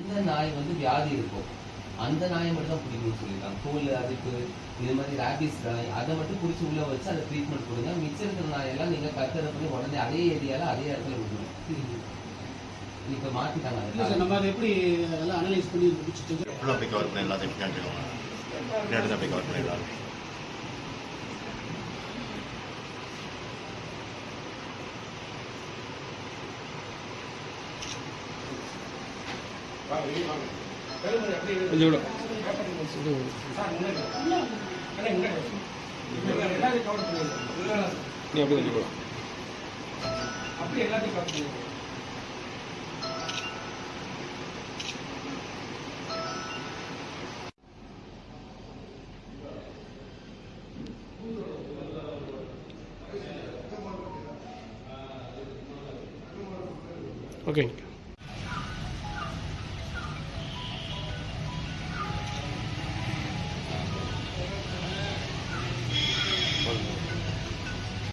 எந்த நாய் வந்து வியாதி இருக்கும். அந்த நாயை மட்டும் தான் பிடிக்கணும்னு சொல்லியிருக்காங்க. கோல் அதுக்கு இது மாதிரி ரேபிஸ் நாய் அதை மட்டும் பிடிச்சி உள்ள வச்சு அதை ட்ரீட்மெண்ட் கொடுங்க. மிச்சம் இருக்கிற நாயெல்லாம் நீங்க கத்தரை பண்ணி உடனே அதே ஏரியால அதே இடத்துல விட்டுருங்க. இல்லை சார். நம்ம அதை எப்படி அதெல்லாம் அனலைஸ் பண்ணி முடிச்சுட்டு ஃபுல்லாக அப்படி கவர் பண்ணி எல்லாத்தையும் பின்னாடி தான் அப்படி கவர் பண்ணிடலாம் நீ அப்படி கொஞ்சம் கூட. ஓகேங்க.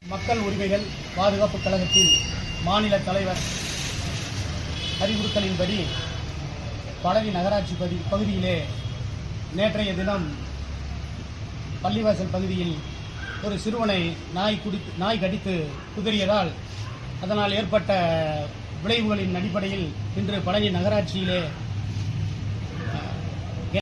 மக்கள் உரிமைகள் பாதுகாப்பு கழகத்தின் மாநில தலைவர் அறிவுறுத்தலின்படி பழனி நகராட்சி பகுதி பகுதியிலே நேற்றைய தினம் பள்ளிவாசல் பகுதியில் ஒரு சிறுவனை நாய் குடித்து நாய் கடித்து குதறியதால் அதனால் ஏற்பட்ட விளைவுகளின் அடிப்படையில் இன்று பழனி நகராட்சியிலே